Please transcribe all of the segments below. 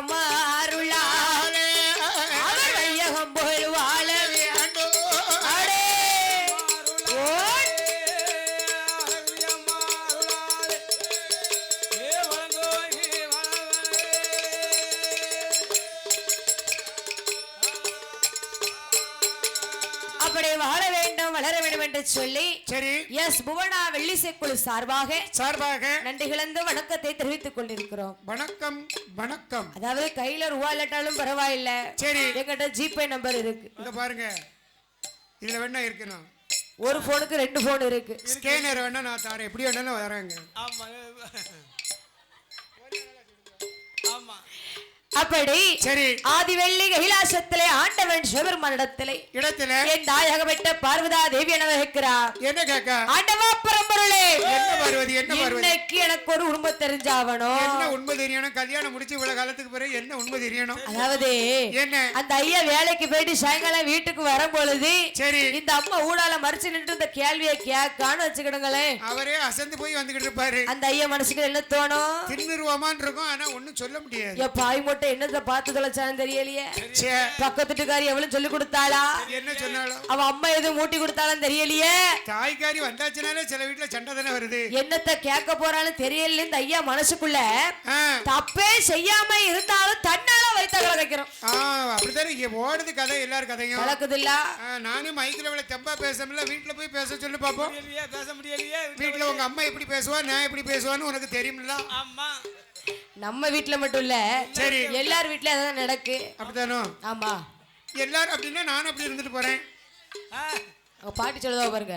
அம்மா என்று சொல்லி சரி. எஸ் புவனா வெள்ளிசைக்குழு சார்பாக சார்பாக நன்றி கலந்த வணக்கத்தை தெரிவித்துக் கொண்டிருக்கிறோம். வணக்கம் வணக்கம். அதாவது கையில ரூபா இல்லாட்டாலும் பரவாயில்ல. சரி. என்கிட்ட ஜிபே நம்பர் இருக்கு. இங்க பாருங்க. இதுல வேணா இருக்கணும். ஒரு போனுக்கு ரெண்டு போன் இருக்கு. ஸ்கேனர் வேணா நான் தரேன். எப்படி வேணாலும் வரேங்க ஆமா. ஆமா. அப்படி சரி. ஆதிவெள்ளி கைலாசத்திலே ஆண்டவன் சிவபெருமானிடத்திலே இடத்துல. என் தாயகப்பட்ட பார்வதா தேவி என இருக்கிறார் என்ன கேட்க? ஆண்டவா பரம்பொருளே என்ன பார்வதி என்ன பார்வதி இன்னைக்கு எனக்கு ஒரு உண்மை தெரிஞ்சாவணும் என்ன உண்மை தெரியணும்? கல்யாணம் முடிச்சு இவ்வளவு காலத்துக்கு பிறகு என்ன உண்மை தெரியணும்? அதாவது என்ன? அந்த ஐயா வேலைக்கு போயிட்டு சாயங்காலம் வீட்டுக்கு வரும் பொழுது சரி. இந்த அம்மா ஊடால மறைச்சு நின்று இந்த கேள்வியை கேட்கான்னு வச்சுக்கிடுங்களேன். அவரே அசந்து போய் வந்துகிட்டு இருப்பாரு. அந்த ஐயா மனசுக்கு என்ன தோணும்? தின்னுருவோமான் இருக்கும் ஆனா ஒண்ணும் சொல்ல முடியாது. பாய் மட்டும் என்னத்தை பார்த்து தொலைச்சான்னு தெரியலையே? பக்கத்துட்டுக்காரி எவ்வளவு சொல்லி கொடுத்தாளா? என்ன சொன்னாலும் அவ அம்மா எதுவும் மூட்டி கொடுத்தாலும் தெரியலையே? தாய்க்காரி வந்தாச்சுனாலே சில வீட்டுல சண்டை தானே வருது. என்னத்த கேட்க போறாலும் தெரியல இந்த ஐயா மனசுக்குள்ள தப்பே செய்யாம இருந்தாலும் தன்னால வைத்த கலக்கிறோம் அப்படித்தானே இங்க ஓடுது கதை எல்லார் கதையும். கலக்குது இல்ல நானும் மைக்கில் இவ்வளவு தெம்பா பேசமில்ல வீட்டுல போய் பேச சொல்லி பாப்போம். முடியலையே பேச முடியலையே வீட்டுல உங்க அம்மா எப்படி பேசுவா நான் எப்படி பேசுவான்னு உனக்கு தெரியுமில்ல ஆமா. நம்ம வீட்ல மட்டும் இல்ல. சரி. எல்லார் வீட்லயும் அதான் நடக்கு. அப்படித்தானோ? ஆமா. எல்லாரும் அப்படின்னா நானும் அப்படி இருந்துட்டு போறேன். ஆ, அவ பாட்டி சொல்லுதா பாருங்க.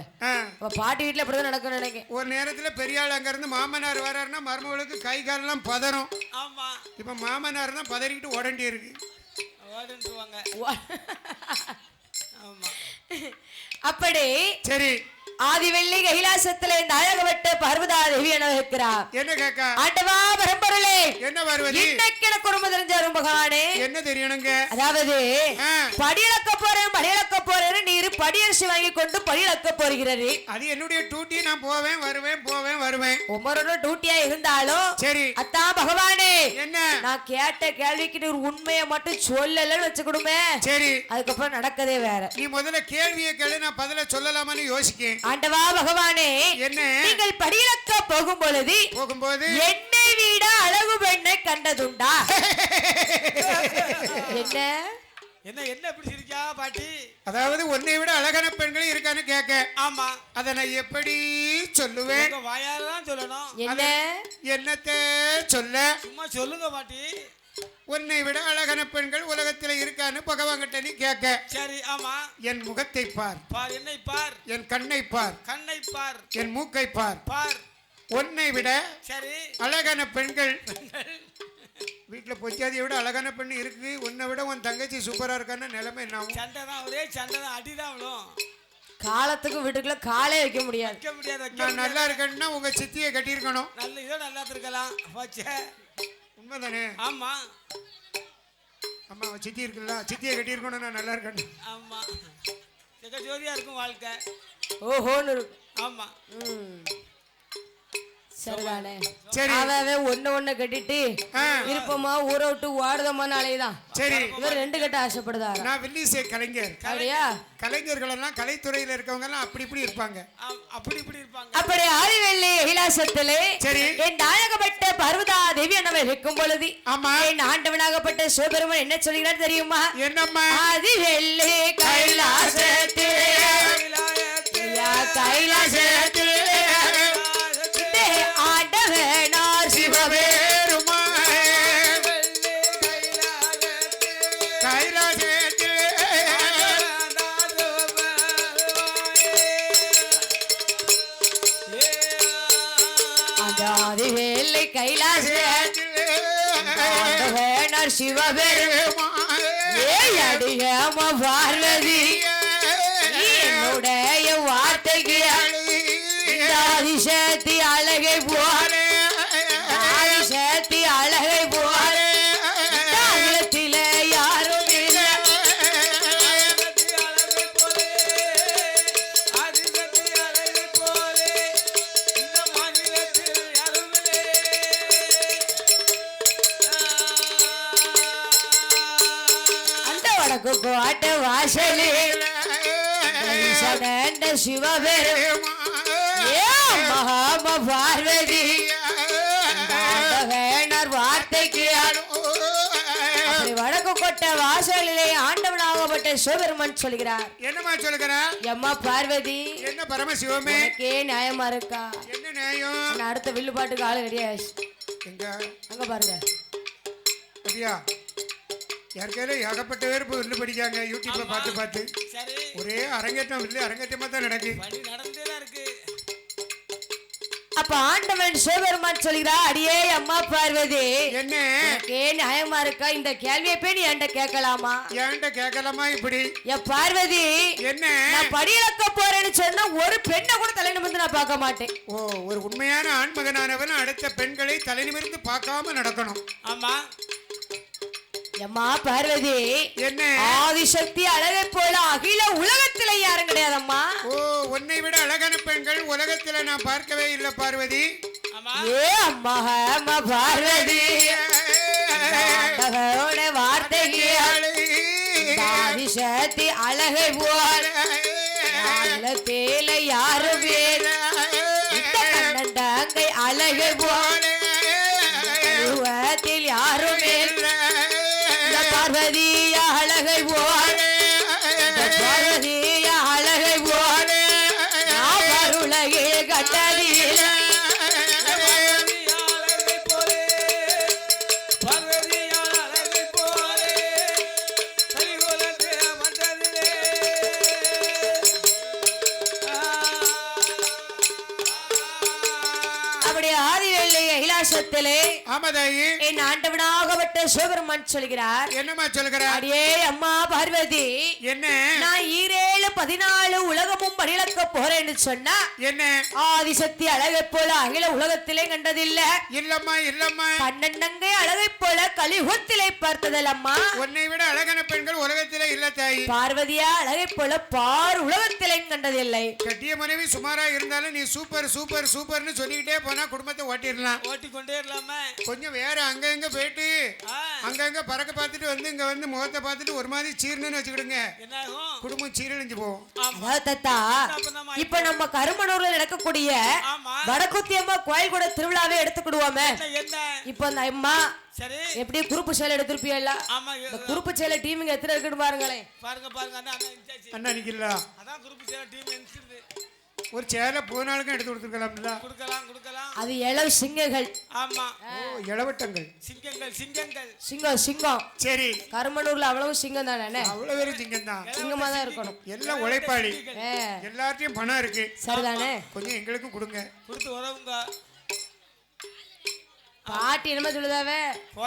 பாட்டி வீட்ல அப்படிதான் நடக்கும் நினைக்கிறேன். ஒரு நேரத்துல பெரிய ஆள் அங்க இருந்து மாமனார் வராருன்னா மருமகளுக்கு கை காலெல்லாம் பதறும். ஆமா. இப்ப மாமனார் தான் பதறிக்கிட்டு உடண்டி இருக்கு. அப்படி சரி. ஆதிவெள்ளி கைலாசத்திலே நாயகப்பட்ட பார்வதா தேவி என இருக்கிறார் என்ன கேக்கா? ஆண்டவா பரம்பொருளே. என்ன வருவதி இன்னைக்கு எனக்கு உண்மை தெரிஞ்சாரு மகானே என்ன தெரியணுங்க? அதாவது ஆ, படியிழக்க போறேன் படியிழக்க போறேன் நீர் படியரிசி வாங்கி கொண்டு படியிழக்க போகிறீரு அது என்னுடைய டியூட்டி நான் போவேன் வருவேன் போவேன் வருவேன். ஒவ்வொரு டியூட்டியா இருந்தாலும் சரி. அத்தான் பகவானே என்ன? நான் கேட்ட கேள்விக்கு நீர் உண்மையை மட்டும் சொல்லலன்னு வச்சுக்கிடுமே சரி. அதுக்கப்புறம் நடக்கதே வேற. நீ முதல்ல கேள்வியை கேளு நான் பதில சொல்லலாமான்னு யோசிக்கேன். ஆண்டவா பகவானே என்ன? நீங்கள் படியிழக்க போகும் பொழுது போகும்போது? என்னை விட அழகு பெண்ணை கண்டதுண்டா? என்ன? என்ன என்ன இப்படி சிரிக்கா பாட்டி? அதாவது உன்னை விட அழகான பெண்கள் இருக்கான்னு கேட்க. ஆமா. அதை நான் எப்படி சொல்லுவேன்? வாயால தான் சொல்லணும். என்ன? என்னத்தை சொல்ல? சும்மா சொல்லுங்க பாட்டி. உன்னை விட அழகான பெண்கள் உலகத்துல இருக்கான்னு பகவான்கிட்ட நீ கேட்க. சரி ஆமா. என் முகத்தை பார். பார் என்னை பார். என் கண்ணை பார். கண்ணை பார். என் மூக்கை பார். பார். உன்னை விட சரி. அழகான பெண்கள். வீட்டுல பொச்சாதியை விட அழகான பெண் இருக்கு. உன்னை விட உன் தங்கச்சி சூப்பரா இருக்கான்னு நிலைமை என்ன சண்டை தான் ஒரே சண்டை தான் அடி தான் விழும். காலத்துக்கு வீட்டுக்குள்ள காலே வைக்க முடியாது. வைக்க முடியாது நான். நல்லா இருக்கேன்னா உங்க சித்தியை கட்டியிருக்கணும். நல்ல இதோ நல்லா இருக்கலாம் போச்சே. உண்மைதானே? ஆமா. அம்மா அவன் சித்தி இருக்குல்ல? சித்தியை கட்டியிருக்கணும் நான் நல்லா இருக்கேன். ஆமா. ஜோதியா இருக்கும் வாழ்க்கை. ஓஹோன்னு இருக்கும். ஆமா. ம். சரிதானே? சரி. அவன் அவன் ஒண்ணு ஒண்ணு கட்டிட்டு ஆ. இருப்போமா ஊரை விட்டு வாடுதமான நாளைதான் சரி. இவர் ரெண்டு கட்ட ஆசைப்படுதாரா? நான் வில்லிசை கலைஞர். அப்படியா? கலைஞர்கள் எல்லாம் கலைத்துறையில இருக்கவங்க எல்லாம் அப்படி இப்படி இருப்பாங்க. ஆம், அப்படி இப்படி இருப்பாங்க. அப்படி ஆதிவெள்ளி கைலாசத்திலே சரி. என் நாயகப்பட்ட பர்வதா தேவி என்னவர் இருக்கும் பொழுது? ஆமா. என் ஆண்டவனாகப்பட்ட சிவபெருமன் என்ன சொல்கிறார் தெரியுமா? என்னம்மா? ஆதிவெள்ளி கைலாசத்திலே. ஐயா, கைலாசத்திலே. சிவபெருமன். ஏய் அடியாம பார்வதி. கோட்டை வாசலிலே ஆண்டவனாகப்பட்ட சிவபெருமான் சொல்கிறார். என்னம்மா சொல்லுகிற? எம்மா பார்வதி என்ன பரமசிவமே? எனக்கே நியாயமா இருக்கா? என்ன நியாயம்? நான் அடுத்த வில்லு பாட்டுக்கு ஆளு கிடையாது. எங்க? அங்க பாருங்க. அப்படியா? யாருக்கையில ஏகப்பட்ட பேர் இப்போ வில்லு படிக்காங்க யூடியூப்ல பார்த்து பார்த்து. ஒரே அரங்கேற்றம் வில்லு அரங்கேற்றமா தான் நடக்கு. நடந்தே தான் இருக்கு. அப்ப ஆண்டவன் சிவபெருமான் சொல்கிறா அடியே அம்மா பார்வதி. என்ன? எனக்கே நியாயமா இருக்கா? இந்த கேள்வியை போய் நீ என்கிட்ட கேட்கலாமா? ஏன்ட்ட கேட்கலாமா இப்படி? என் பார்வதி என்ன? நான் படியிலக்க போறேன்னு சொன்னா ஒரு பெண்ணை கூட தலை நிமிர்ந்து நான் பார்க்க மாட்டேன். ஓ ஒரு உண்மையான ஆண்மகனானவன் அடுத்த பெண்களை தலை நிமிர்ந்து பார்க்காம நடக்கணும். ஆமா. எம்மா பார்வதி. என்ன? ஆதிசக்தி அழகை போல அகில உலகத்தில யாரும் கிடையாதம்மா. ஓ உன்னை விட அழகான பெண்கள் உலகத்துல நான் பார்க்கவே இல்லை பார்வதி. ஆமா ஏ அம்மா அம்மா பார்வதி. வார்த்தைக்கு ஆதிசக்தி அழகை போல. அப்படி ஆதிவெள்ளி கைலாசத்திலே ஆமாதாயி. என் ஆண்டவனாகப்பட்ட சிவபெருமான் சொல்கிறார். என்னம்மா சொல்லுகிற அடியே அம்மா பார்வதி என்ன? நான் ஈரேழு பதினாலு உலகமும் பணிலக்க போறேன்னு சொன்னா என்ன? ஆதிசக்தி அழகை போல அகில உலகத்திலே கண்டதில்ல. இல்லம்மா இல்லம்மா. பன்னெண்டங்கை அழகை போல கலியுகத்திலே பார்த்ததல்லம்மா. உன்னை விட அழகான பெண்கள் உலகத்திலே இல்ல தாயி. பார்வதியா அழகை போல பார் உலகத்திலே கண்டதில்லை. கட்டிய மனைவி சுமாரா இருந்தாலும் நீ சூப்பர் சூப்பர் சூப்பர்னு சொல்லிக்கிட்டே போனா குடும்பத்தை ஓட்டிடலாம். ஓட்டிக்கொண்டே இருக்கலாமே கொஞ்சம் வேற அங்கங்க போயிட்டு ஆ, அங்கங்க பறக்க பார்த்துட்டு வந்து இங்க வந்து முகத்தை பார்த்துட்டு ஒரு மாதிரி சீர்னு வச்சுக்கிடுங்க. என்ன ஆகும் குடும்பம் சீரழிஞ்சு போகும். தத்தா இப்ப நம்ம கருமனூர்ல நடக்கக்கூடிய ஆமா. வடக்குத்தி அம்மா கோயில் கூட திருவிழாவே எடுத்துக்கிடுவோமே. என்ன, என்ன? இப்ப அந்த அம்மா சரி. எப்படி குறுப்பு சேலை எடுத்திருப்பியல்ல குறுப்பு சேலை டீமுங்க எத்தனை இருக்குன்னு பாருங்களேன். பாருங்க பாருங்க அண்ணா அண்ணா இன்சாச்சு அண்ணா நிக்கல அதான் குரூப் சேர டீம் ஒரு சேலை போனாலுக்கும் எடுத்து கொடுத்துருக்கலாம்ல. கொடுக்கலாம் கொடுக்கலாம். அது இளவு சிங்கங்கள். ஆமா. ஓ இளவட்டங்கள். சிங்கங்கள் சிங்கங்கள். சிங்கம் சிங்கம். சரி. கருமனூர்ல அவ்வளவு சிங்கம் தானே அவ்வளவு பேரும் சிங்கம் தான் சிங்கமா தான் இருக்கணும் எல்லாம் உழைப்பாளி. ஏ, எல்லார்ட்டையும் பணம் இருக்கு. சரிதானே? கொஞ்சம் எங்களுக்கும் கொடுங்க. கொடுத்து உதவுங்க. பாட்டி என்னமா சொல்லுதாவே?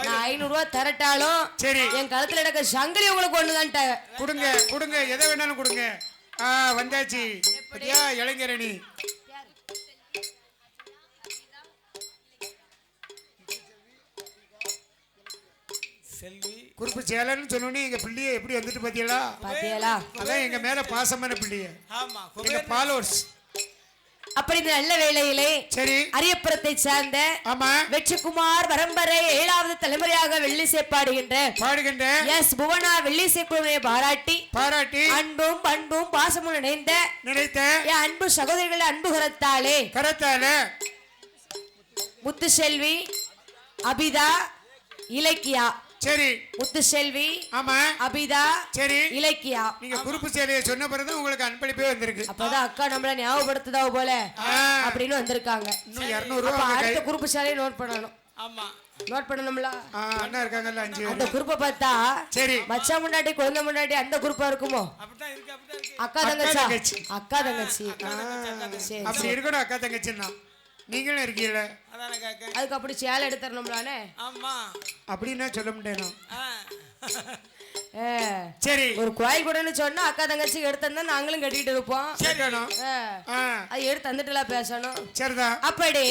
நான் ஐநூறு ரூபாய் தரட்டாலும் சரி. என் கழுத்துல இருக்க சங்கிலி உங்களுக்கு ஒண்ணுதான்ட்டாங்க கொடுங்க கொடுங்க. எதை வேணாலும் கொடுங்க. வந்தாச்சு. பத்தியா இளைஞரணி. செல்வி. குறிப்பு சேலைன்னு சொன்னோன்னே எங்க பிள்ளைய எப்படி வந்துட்டு பாத்தீங்களா பாத்தியலா? அதான் எங்க மேல பாசமான பிள்ளைய. ஆமா எங்க குபேர் ஃபாலோவர்ஸ். அப்படி நல்ல வேளையிலே சரி. அரியப்புறத்தை சார்ந்த ஆமா. வெற்றிக்குமார் வரம்பரை ஏழாவது தலைமுறையாக வெள்ளிசை பாடுகின்ற பாடுகின்ற எஸ் புவனா வெள்ளிசை குழுவினை பாராட்டி பாராட்டி அன்பும் பண்பும் பாசமும் இணைந்த நினைத்த என் அன்பு சகோதரிகள் அன்பு கரத்தாலே கரத்தால முத்துசெல்வி அபிதா இலக்கியா. சரி. முத்துசெல்வி ஆமா. அபிதா சரி. இலக்கியா. நீங்க குறிப்பு சேலையை சொன்ன பிறகு உங்களுக்கு அன்பளிப்பே வந்திருக்கு. அப்பதான் அக்கா நம்மள ஞாபகப்படுத்துதா போல அப்படின்னு வந்திருக்காங்க. இன்னும் இருநூறு அடுத்த குரூப் சாலையை நோட் பண்ணணும். ஆமா. நோட் பண்ணணும்ல? அண்ணா இருக்காங்கல்ல அஞ்சு அந்த குரூப்பை பார்த்தா சரி. மச்சான் முன்னாடி குழந்தை முன்னாடி அந்த குரூப்பா இருக்குமோ? அக்கா தங்கச்சா? தங்கச்சி. அக்கா தங்கச்சி. சரி அப்படி இருக்கணும் அக்கா தங்கச்சின்னா. நீங்களும் இருக்கீங்கள அதுக்கு அப்படி சேலை எடுத்துடணும்லானே ஆமா. அப்படின்னா சொல்ல முடியணும் ஆ. ஏ, சரி. ஒரு கோயில் கூடன்னு சொன்னா அக்கா தங்கச்சி எடுத்திருந்தா நாங்களும் கட்டிட்டு இருப்போம். அது எடுத்து தந்துட்டுலாம் பேசணும். சரிதான் அப்படி.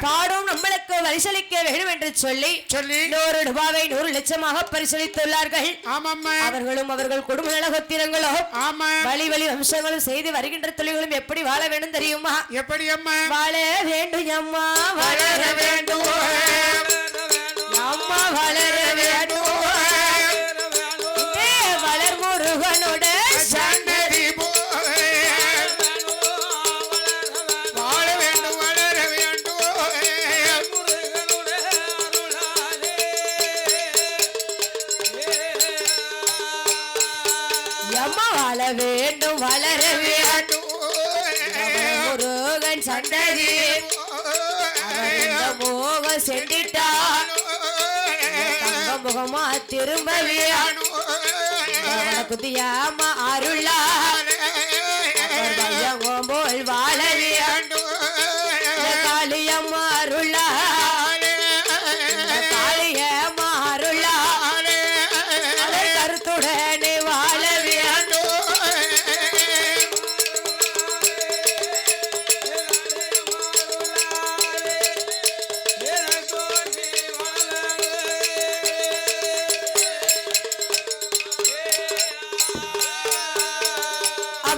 பாடும் நம்மளுக்கு வரிசலிக்க வேண்டும் என்று சொல்லி சொல்லி. நூறு ரூபாவை நூறு லட்சமாக பரிசளித்துள்ளார்கள். அவர்களும் அவர்கள் குடும்ப ஆமா. வழி வழி வம்சங்களும் செய்து வருகின்ற தொழில்களும் எப்படி வாழ வேண்டும் தெரியுமா? எப்படி அம்மா? வாழ வேண்டும் அம்மா வளர வேண்டும். அம்மா வளர் செஞ்சிட்டா முகமா திரும்பவியானு குதியாம அருளா. போல் வாழவியாண்டு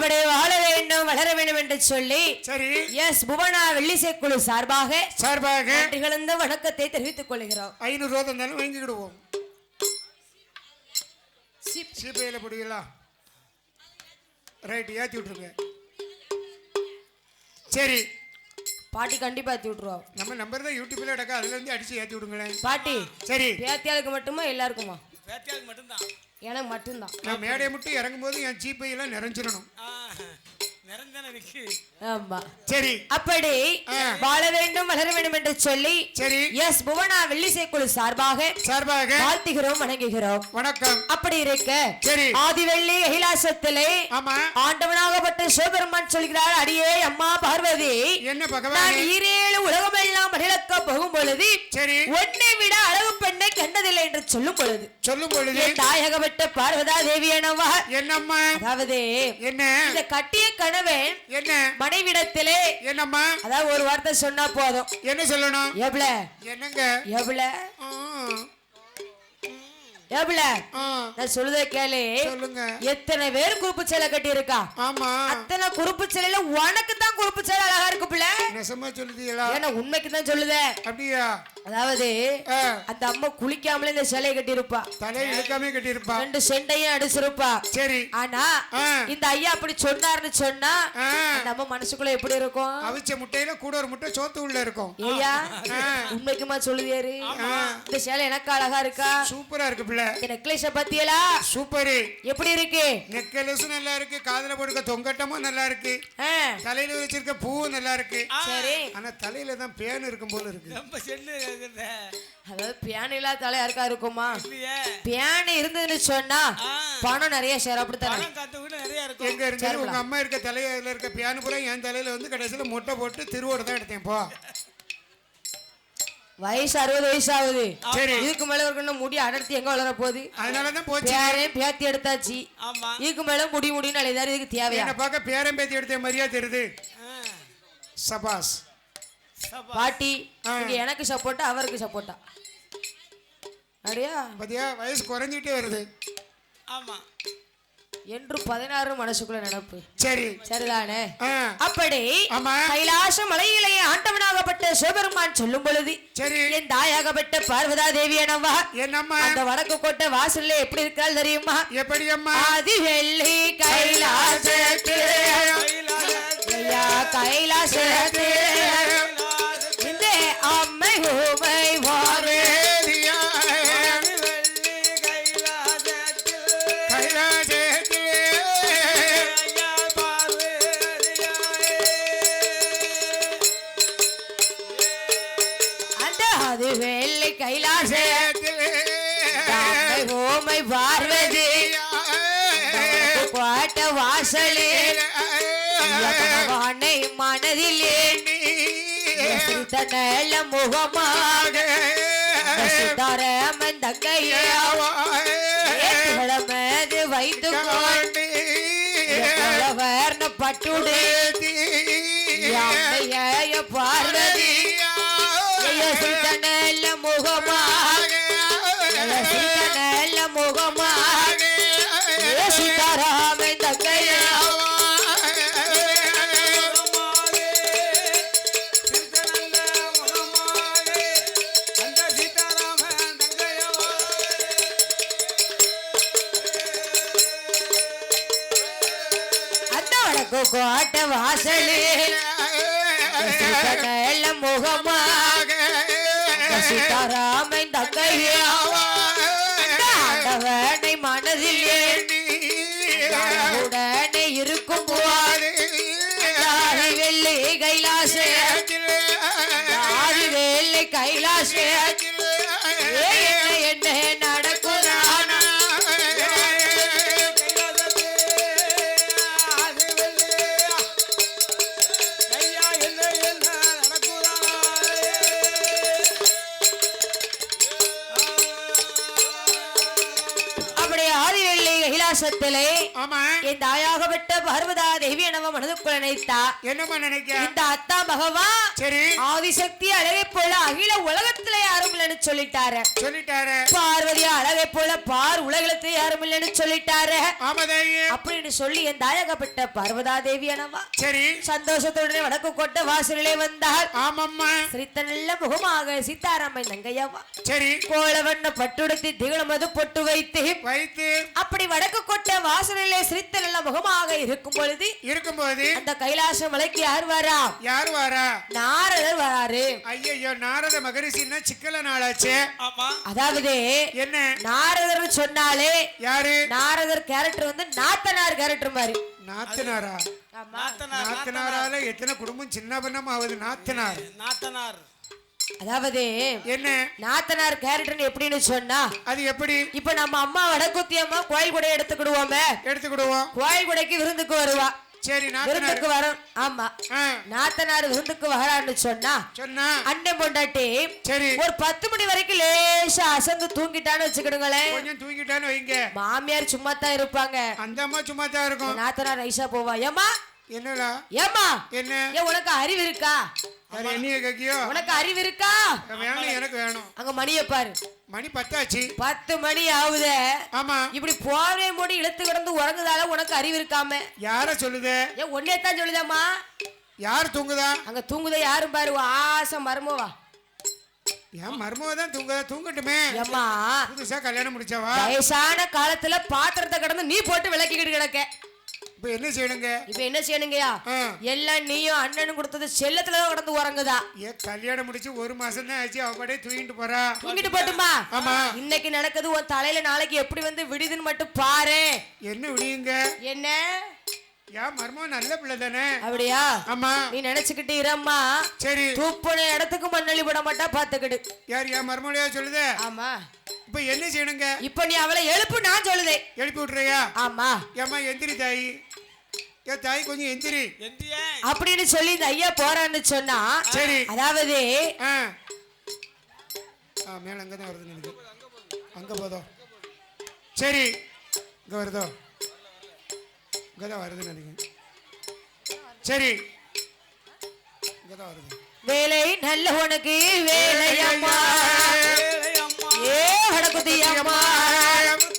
அப்படி வாழ வேண்டும் வளர வேண்டும் என்று சொல்லி சரி. எஸ். புவனா வெள்ளிசை குழு சார்பாக சார்பாக நன்றிகளந்த வணக்கத்தை தெரிவித்துக் கொள்கிறோம். ஐநூறு ரூபா தந்தாலும் வாங்கிக்கிடுவோம். சிபிஐல போடுவீங்களா? ரைட் ஏற்றி விட்ருங்க சரி. பாட்டி கண்டிப்பா ஏத்தி விட்டுருவோம். நம்ம நம்பர் தான் யூடியூப்ல இடக்கா அதுல இருந்து அடிச்சு ஏற்றி விடுங்களேன். பாட்டி சரி. பேத்தியாளுக்கு மட்டுமா எல்லாருக்குமா? பேத்தியாளுக்கு மட்டும்தான். எனக்கு மட்டும்தான். நான் மேடையை மட்டும் இறங்கும்போது என் ஜிபே எல்லாம் நிறைஞ்சிடணும். சரி. அப்படி ஆ. வாழ வேண்டும் வளர வேண்டும் என்று சொல்லி சரி. எஸ். புவனா வெள்ளிசை குழு சார்பாக சார்பாக வாழ்த்துகிறோம் வணங்குகிறோம். வணக்கம். அப்படி இருக்க சரி. ஆதிவெள்ளி கைலாசத்திலே ஆமா. ஆண்டவனாகப்பட்ட சிவபெருமான் சொல்கிறார் அடியே அம்மா பார்வதி என்ன நான் ஈரேழு உலகமெல்லாம் மகிழக்க போகும் பொழுது சரி. உன்னை விட அழகு பெண்ணை கண்டதில்லை என்று சொல்லும் பொழுது. சொல்லும் பொழுது? தாயகப்பட்ட பார்வதா தேவி எனவா என்னம்மா? அதாவது என்ன? இந்த கட்டிய கணவன் என்ன? மனைவிடத்திலே என்னம்மா? அதாவது ஒரு வார்த்தை சொன்னா போதும். என்ன சொல்லணும்? எவ்வள? என்னங்க? எவ்வள? எவ்வள? நான் சொல்லுதே கேளு. சொல்லுங்க. எத்தனை பேர் குறுப்பு சேலை கட்டி இருக்கா ஆமா. அத்தனை குறுப்பு சேலையில உனக்கு தான் குறுப்பு சேலை அழகா இருக்கு பிள்ளை. நெசமா சொல்லுதீங்களா? ஏன்னா உண்மைக்கு தான் சொல்லுதே. அப்படியா? அதாவது அந்த அம்மா குளிக்காமலே இந்த சிலையை கட்டி இருப்பா தலையை இழுக்காம கட்டியிருப்பா. ரெண்டு செண்டையும் அடிச்சிருப்பா. சரி. ஆனா. இந்த ஐயா அப்படி சொன்னாருன்னு சொன்னா அந்த அம்மா மனசுக்குள்ள எப்படி இருக்கும்? அவிச்ச முட்டையில கூட ஒரு முட்டை சோத்து உள்ள இருக்கும். ஐயா. உண்மைக்குமா சொல்லுதியாரு இந்த சேலை எனக்கு அழகா இருக்கா? சூப்பரா இருக்கு பிள்ளை. இந்த நெக்லேஸ பத்தியலா? சூப்பரு. எப்படி இருக்கு? நெக்கலஸும் நல்லா இருக்கு காதுல போடுக்க தொங்கட்டமும் நல்லா இருக்கு. ஆ, தலையில வச்சிருக்க பூவும் நல்லா இருக்கு. சரி. ஆனா தலையில தான் பேன் இருக்கும் போல இருக்கு. ரொம்ப செல்லு. அதாவது பியான் இல்லாத தலை யாருக்கா இருக்குமா? பியான் இருந்ததுன்னு சொன்னா. பணம் நிறைய அப்படித்தானே? எங்க உங்க அம்மா இருக்க தலையில இருக்க பியானு பூரா என் தலையில வந்து கடைசியில முட்டை போட்டு திருவோட தான் எடுத்தேன் போ. வயசு அறுபது வயசு ஆகுது சரி. இதுக்கு மேல இருக்கணும் முடி அடர்த்தி எங்க வளர போகுது? அதனாலதான் போச்சு. பேரையும் பேத்தி எடுத்தாச்சு. ஆமா. இதுக்கு மேல முடி முடின்னு அழைதாரு இதுக்கு தேவையா? என்ன பார்க்க பேரன் பேத்தி எடுத்த மாதிரியா தெரியுது. சபாஸ். சபா. பாட்டி. இங்க எனக்கு சப்போர்ட்டா அவருக்கு சப்போர்ட்டா அப்படியா? பாத்தியா வயசு குறைஞ்சிட்டே வருது. ஆமா. என்று பதினாறு மனசுக்குள்ள நினைப்பு சரி. சரிதானே? அப்படி ஆமா. கைலாச மலையிலேயே ஆண்டவனாகப்பட்ட சிவபெருமான் சொல்லும் பொழுது சரி. என் தாயாகப்பட்ட பார்வதா தேவி எனவா என்னம்மா? அந்த வடக்கு கோட்டை வாசல்ல எப்படி இருக்காள் தெரியுமா? எப்படி அம்மா ஆதி வெள்ளி கைலாசத்திலே. ஐயா மனதிலே நல்ல முகமாக சுதாரமன் தங்கையே கிழமது வைத்து கொண்டு பட்டுடு. அம்மைய பார்வதி நல்ல முகமாக நல்ல முகமாக சீதாராமன் தங்கையே. கோட்ட வாசலே. நல்ல முகமாக சீதாராமன் தங்கையே. ஆண்டவனை உடனே இருக்கும் போது வெள்ளி கைலாசே. வெள்ளி கைலாசே. என்ன? ஆமா. என் தாயாகப்பட்ட பார்வதா தேவி எனவ மனதுக்குள் நினைத்தா. என்னம்மா நினைக்க? இந்த அத்தா பகவான் சரி. ஆதிசக்தி அழகை போல அகில உலகத்துல யாரும் இல்லைன்னு சொல்லிட்டாரு. சொல்லிட்டாரு. பார்வதி அழகை போல பார் உலகத்துல யாரும் இல்லைன்னு சொல்லிட்டாரு. அப்படின்னு சொல்லி என் தாயகப்பட்ட பார்வதா தேவி எனவா சரி. சந்தோஷத்துடனே வடக்கு கொட்ட வாசலிலே வந்தால் ஆமாம்மா. சிரித்த நல்ல முகமாக சீதாராமை நங்கையவா? சரி. கோலவண்ண பட்டுடுத்தி திகழமது பொட்டு வைத்து. வைத்து. அப்படி வடக்கு கொட்ட வாசலிலே சிரித்த நல்ல முகமாக இருக்கும் பொழுது இருக்கும்போது அந்த கைலாச மலைக்கு யார் வரா? யார் வாரா? நாரதர் வராரு. ஐயோ நாரத மகரிஷின்னா சிக்கல நாளாச்சே? ஆமா. அதாவது என்ன? நாரதர் சொன்னாலே யாரு? நாரதர் கேரக்டர் வந்து நாத்தனார் கேரக்டர் மாதிரி. நாத்தனாரா? நாத்தனாரால எத்தனை குடும்பம் சின்ன பண்ணம் ஆகுது நாத்தனார். நாத்தனார். அதாவது என்ன? நாத்தனார் கேரக்டர் எப்படின்னு சொன்னா அது எப்படி? இப்ப நம்ம அம்மா வடக்குத்தி அம்மா கோயில் கூட எடுத்துக்கிடுவோமே. எடுத்துக்கிடுவோம். கோயில் கூடைக்கு விருந்துக்கு வருவா. சரி விருந்துக்கு வரும். ஆமா. நாத்தனார் விருந்துக்கு வரான்னு சொன்னா சொன்னா. அண்ணன் பொண்டாட்டி சரி. ஒரு பத்து மணி வரைக்கும் லேசா அசந்து தூங்கிட்டான்னு வச்சுக்கிடுங்களேன். கொஞ்சம் தூங்கிட்டான்னு வைங்க. மாமியார் சும்மா தான் இருப்பாங்க. அந்த அம்மா சும்மா தான் இருக்கும். நாத்தனார் நைசா போவா. ஏமா என்னடா? ஏமா என்ன? ஏன் உனக்கு அறிவு இருக்கா? வேற என்னைய கேக்கியோ உனக்கு அறிவு இருக்கா? வேணும் எனக்கு வேணும். அங்க மணியை பாரு. மணி பத்தாச்சு. பத்து மணி ஆகுதே. ஆமா. இப்படி போவே மூடி இழுத்து கிடந்து உறங்குதால உனக்கு அறிவு இருக்காம? யார சொல்லுது? ஏன் ஒன்னே தான் சொல்லுதம்மா. யார் தூங்குதா? அங்க தூங்குத யாரும் பாரு ஆசை மருமவா என் மருமக தான் தூங்கட்டுமே. ஏம்மா புதுசா கல்யாணம் முடிச்சவா? வயசான காலத்துல பாத்திரத்தை கடந்து நீ போட்டு விளக்கிக்கிட்டு கிடக்க. இப்ப என்ன செய்யணுங்க? இப்ப என்ன செய்யணுங்கயா. எல்லாம் நீயும் அண்ணனும் கொடுத்தது செல்லத்துல தான் கடந்து உறங்குதா? ஏன் கல்யாணம் முடிச்சு ஒரு மாசம் தான் ஆச்சு அவ பாட்டே தூங்கிட்டு போறா. தூங்கிட்டு போட்டுமா? ஆமா. இன்னைக்கு நடக்குது உன் தலையில நாளைக்கு எப்படி வந்து விடுதுன்னு மட்டும் பாரு. என்ன விடியுங்க? என்ன? ஏன் மருமக நல்ல பிள்ளை தானே? அப்படியா? ஆமா. நீ நினைச்சுக்கிட்டு இரம்மா. சரி. தூப்புன இடத்துக்கு மண்ணள்ளி போட மாட்டா பாத்துக்கிடு. யார் என் மருமலையா சொல்லுது? ஆமா. இப்ப என்ன செய்யணுங்க? இப்ப நீ அவளை எழுப்பு நான் சொல்லுதேன் எழுப்பி விட்டுறியா? ஆமா. ஏம்மா எந்திரி தாயி. ஏன் தாய் கொஞ்சம் எந்திரி. அப்படின்னு சொல்லி இந்த ஐயா போறான்னு சொன்னா சரி. அதாவது ஆ. ஆ மேல அங்கே தான் வருது எனக்கு அங்கே போதோ. சரி. இங்கே வருதோ. இங்கே தான் வருது நினைக்கிறேன். சரி. இங்கே தான் வருது. வேலை நல்ல உனக்கு வேலையம்மா ஏழை அம்மா ஏ வடக்குத்தி அம்மா